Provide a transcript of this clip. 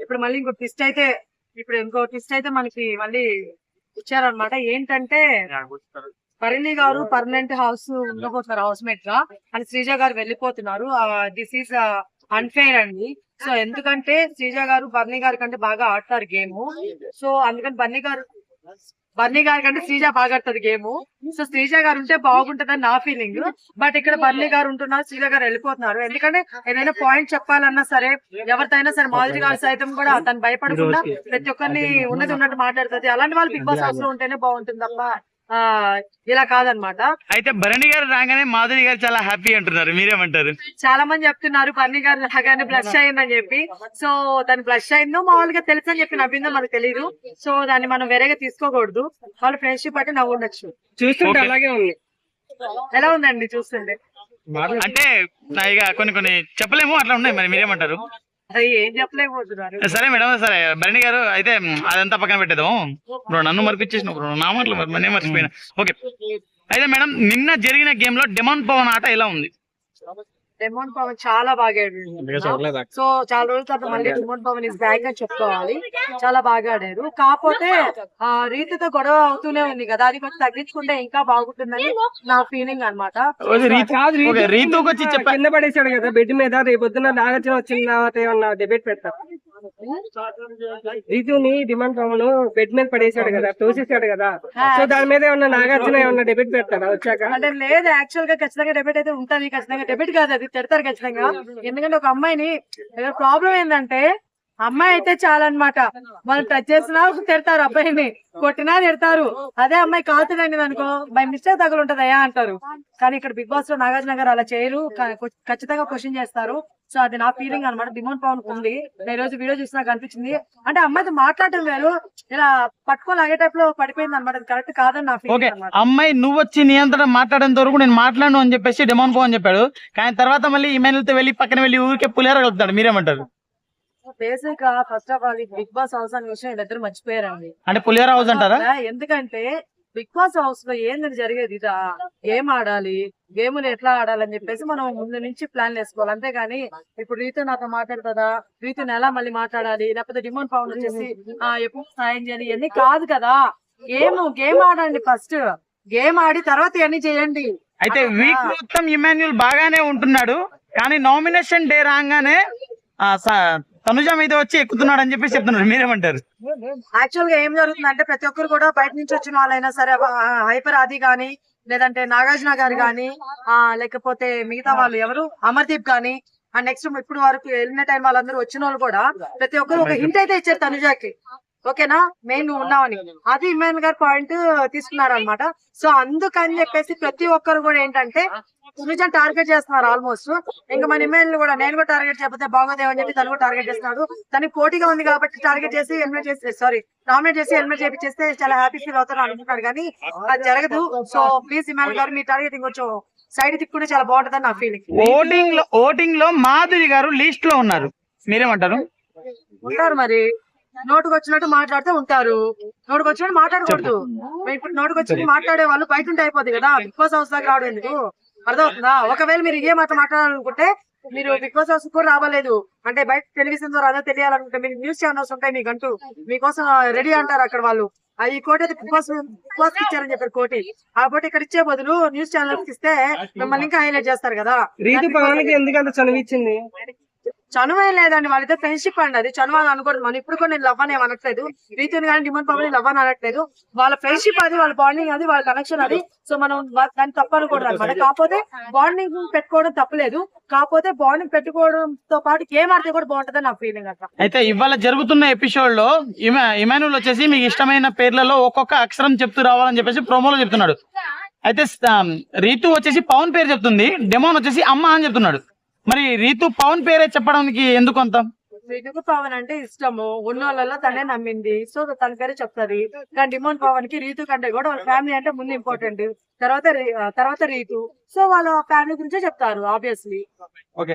ఇప్పుడు మళ్ళీ ఇంకో ట్విస్ట్ అయితే ఇప్పుడు ఇంకో ట్విస్ట్ అయితే మనకి మళ్ళీ ఇచ్చారనమాట ఏంటంటే పరిణి గారు పర్మనెంట్ హౌస్ ఉండబోతున్నారు హౌస్ మేట్గా. అని శ్రీజ గారు వెళ్ళిపోతున్నారు. దిస్ ఈస్ అన్ఫేర్ అండి. సో ఎందుకంటే శ్రీజ గారు బర్నీ గారి కంటే బాగా ఆడతారు గేమ్. సో అందుకని బన్నీ గారు బర్నీ గారి కంటే శ్రీజ బాగా ఆడుతుంది గేమ్. సో శ్రీజ గారు ఉంటే బాగుంటుందని నా ఫీలింగ్ బట్ ఇక్కడ బర్నీ గారు ఉంటున్నారు శ్రీజ గారు వెళ్ళిపోతున్నారు. ఎందుకంటే ఏదైనా పాయింట్ చెప్పాలన్నా సరే ఎవరితైనా సరే మాధురి గారు సైతం కూడా తను భయపడకుండా ప్రతి ఒక్కరిని ఉన్నది ఉన్నట్టు మాట్లాడుతుంది అలాంటి వాళ్ళు బిగ్ బాస్ హౌస్లో ఉంటేనే బాగుంటుంది ఇలా కాదనమాట. అయితే భరణి గారు రాగానే మాధురి గారు చాలా హ్యాపీ అంటున్నారు. మీరేమంటారు? చాలా మంది చెప్తున్నారు బన్నీ గారు లాగానే బ్లష్ అయిందని చెప్పి. సో తను బ్లష్ అయిందో మామూలుగా తెలుసు అని చెప్పి నవ్విందో మనకు తెలియదు సో దాన్ని మనం వేరేగా తీసుకోకూడదు. వాళ్ళ ఫ్రెండ్షిప్ అంటే నవ్వు ఉండొచ్చు. చూస్తుంటే. అలాగే ఉంది. ఎలా ఉందండి చూస్తుంటే? అంటే ఇక కొన్ని కొన్ని చెప్పలేము అట్లా ఉన్నాయి మరి మీరేమంటారు? సరే మేడం సరే. భరణి గారు అయితే అదంతా పక్కన పెట్టేదాం నన్ను మరిపించేసిన బ్రో. నా మాటలు మర్చిపోయినా. ఓకే. అయితే మేడం నిన్న జరిగిన గేమ్లో డెమాన్ పవన్ ఆట ఎలా ఉంది? డెమోన్ పవన్ చాలా బాగా ఆడాడు. సో చాలా రోజుల తర్వాత మళ్ళీ డెమోన్ పవన్ ఇస్ బ్యాక్ అని చెప్పుకోవాలి. చాలా బాగా ఆడారు. కాకపోతే ఆ రీతితో గొడవ అవుతూనే ఉంది కదా. అది కొంచెం తగ్గించుకుంటే ఇంకా బాగుంటుందని నా ఫీలింగ్ రీతు కాదు వచ్చి పడేసాడు కదా బెడ్ మీద. రేపు పొద్దున్న నాగార్జున వచ్చిన తర్వాత ఏమన్నా డిబేట్ పెడతారు రీతుని డిమాండ్ పవన్ బెడ్ మీద పడేసాడు కదా తోసేసాడు కదా. సో దాని మీద ఏమన్నా నాగార్జున ఏమన్నా డిబేట్ పెడతారా వచ్చాక? అంటే లేదు యాక్చువల్గా ఖచ్చితంగా డెబిట్ అయితే ఉంటది ఖచ్చితంగా డెబిట్ కాదు అది తిడతారు ఖచ్చితంగా. ఎందుకంటే ఒక అమ్మాయిని ప్రాబ్లం ఏంటంటే అమ్మాయి అయితే చాలన్నమాట. వాళ్ళు టచ్ చేసినా తిడతారు అబ్బాయిని కొట్టినా తిడతారు. అదే అమ్మాయి కాలుతుందండి అనుకో బై మిస్టేక్ తగులు ఉంటదయా అంటారు. కానీ ఇక్కడ బిగ్ బాస్లో నాగార్జున గారు అలా చేయరు ఖచ్చితంగా క్వశ్చన్ చేస్తారు. సో అది నా ఫీలింగ్ అనమాట డిమోన్ పవన్ ఉంది. నేను ఈ రోజు వీడియో చూసి నాకు అనిపించింది. అంటే అమ్మాయితో మాట్లాడటం వేరు. ఇలా పట్టుకొని లాగే టైప్లో పడిపోయింది అనమాట అది కరెక్ట్ కాదని నా ఓకే ఫీలింగ్ అనమాట అమ్మాయి నువ్వు వచ్చి నియంత్రణ మాట్లాడేంత వరకు నేను మాట్లాడను అని చెప్పేసి డెమాన్ పవన్ చెప్పాడు. కానీ తర్వాత మళ్ళీ ఈమెయిల్తో వెళ్ళి పక్కన వెళ్ళి ఊరికే పులిహార కలుపుతాడు. మీరేమంటారు? బేసిక్గా first of all Bigg Boss house అనే విషయం వీళ్ళిద్దరు మర్చిపోయారండి. అంటే పులిహార హౌస్ అంటారా? ఎందుకంటే బిగ్ బాస్ హౌస్లో ఏందని జరిగేది ఇదా? గేమ్ ఆడాలి? గేములు ఎట్లా ఆడాలని చెప్పేసి మనం ముందు నుంచి ప్లాన్ వేసుకోవాలి. అంతేగాని ఇప్పుడు రీతు నాతో మాట్లాడుతుందా? రీతుని ఎలా మళ్ళీ మాట్లాడాలి? లేకపోతే డిమోన్ పవన్ వచ్చేసి ఆ ఎప్పుడు సాయం చేయాలి? ఇవన్నీ కాదు కదా. గేమ్ గేమ్ ఆడండి ఫస్ట్. గేమ్ ఆడి తర్వాత ఇవన్నీ చేయండి. అయితే వీక్ మొత్తం ఇమాన్యుల్ బాగానే ఉంటున్నాడు. కానీ నామినేషన్ డే రాగానే తనుజ మీద వచ్చి ఎక్కుతున్నాడు అని చెప్పి చెప్తున్నారు. మీరేమంటారు? యాక్చువల్గా ఏం జరుగుతుందంటే ప్రతి ఒక్కరు కూడా బయట నుంచి వచ్చిన వాళ్ళైనా సరే హైపర్ ఆది గానీ లేదంటే నాగార్జున గారు గాని ఆ లేకపోతే మిగతా వాళ్ళు ఎవరు అమర్దీప్ గాని అండ్ నెక్స్ట్ ఇప్పుడు వరకు వెళ్ళిన టైం వాళ్ళందరూ వచ్చిన వాళ్ళు కూడా ప్రతి ఒక్కరు ఒక హింట్ అయితే ఇచ్చారు తనుజాకి. ఓకేనా? మెయిన్ నువ్వు ఉన్నావని అది ఇమాన్ గారు పాయింట్ తీసుకున్నారు అనమాట సో అందుకని చెప్పేసి ప్రతి ఒక్కరు కూడా ఏంటంటే తనుజాని టార్గెట్ చేస్తున్నారు ఆల్మోస్ట్ ఇంకా మన ఇమాన్ కూడా నేను కూడా టార్గెట్ చేయకపోతే బాగోదేమో అని చెప్పి తను కూడా టార్గెట్ చేస్తున్నాడు. తనకి పోటీగా ఉంది కాబట్టి టార్గెట్ చేసి ఎలిమినేట్ చేసి సారీ నామినేట్ చేసి ఎలిమినేట్ చేపిస్తే చాలా హ్యాపీ ఫీల్ అవుతారు అనుకుంటున్నాడు కానీ అది జరగదు. సో ప్లీజ్ ఇమాన్ గారు మీ టార్గెట్ ఇంకొంచెం సైడ్ తిప్పుకుంటే చాలా బాగుంటుందని నా ఫీలింగ్ ఓటింగ్లో ఓటింగ్లో మాధురి గారు లీస్ట్లో ఉన్నారు. మీరేమంటారు? ఉంటారు మరి. నోటుకు వచ్చినట్టు మాట్లాడితే ఉంటారు. నోటుకు వచ్చినట్టు మాట్లాడకూడదు ఇప్పుడు నోటుకు వచ్చినట్టు మాట్లాడే వాళ్ళు బయట ఉంటే అయిపోద్ది కదా. బిగ్ బాస్ హౌస్ దాకా రావడం ఎందుకు? అర్థమవుతుందా? ఒకవేళ మీరు ఇదే మాట మాట్లాడాలనుకుంటే మీరు బిగ్ బాస్ హౌస్ కూడా రావలేదు. అంటే బయట టెలివిజన్ ద్వారా అదే తెలియాలనుకుంటే మీకు న్యూస్ ఛానల్స్ ఉంటాయి మీకంటూ మీకోసం రెడీ అంటారు అక్కడ వాళ్ళు. ఆ ఈ కోటి అయితే బిగ్ బాస్ బిగ్ బాస్ ఇచ్చారని చెప్పారు కోటి. ఆ కోటి ఇక్కడ ఇచ్చే బదులు న్యూస్ ఛానల్స్కి ఇస్తే మిమ్మల్ని ఇంకా హైలైట్ చేస్తారు కదా. ఎందుకంత చనువిచ్చింది? చనువే లేదండి. వాళ్ళిద్దరు ఫ్రెండ్షిప్ అండి అది. చనువు అని అనకూడదు మనం ఇప్పుడు కూడా నేను లవ్ అని అనట్లేదు. రీతిని కానీ డిమాండ్ పవన్ లవ్ అని అనట్లేదు. వాళ్ళ ఫ్రెండ్షిప్ అది వాళ్ళ బాండింగ్ అది వాళ్ళ కనెక్షన్ అది. సో మనం దాన్ని తప్పు అనకూడదు అనమాట. కాకపోతే బాండింగ్ పెట్టుకోవడం తప్పలేదు. కాకపోతే బాండింగ్ పెట్టుకోవడంతో పాటు గేమ్ ఆడితే కూడా బాగుంటుంది నా ఫీలింగ్ అట్లా అయితే ఇవాళ జరుగుతున్న ఎపిసోడ్లో ఇమా- ఇమానుల్ వచ్చేసి మీకు ఇష్టమైన పేర్లలో ఒక్కొక్క అక్షరం చెప్తూ రావాలని చెప్పేసి ప్రోమోలో చెప్తున్నాడు. అయితే రీతు వచ్చేసి పవన్ పేరు చెప్తుంది. డెమోన్ వచ్చేసి అమ్మ అని చెప్తున్నాడు. మరి రీతు పవన్ పేరే చెప్పడానికి ఎందుకు అంత? రీతుకు పవన్ అంటే ఇష్టము. ఉన్నోళ్ళలో తనే నమ్మింది. సో తన పేరే చెప్తాది. కానీ డిమోన్ పవన్కి రీతు కంటే కూడా వాళ్ళ ఫ్యామిలీ అంటే ముందు ఇంపార్టెంట్ తర్వాత తర్వాత రీతు. సో వాళ్ళ ఫ్యామిలీ గురించే చెప్తారు ఆబ్వియస్లీ ఓకే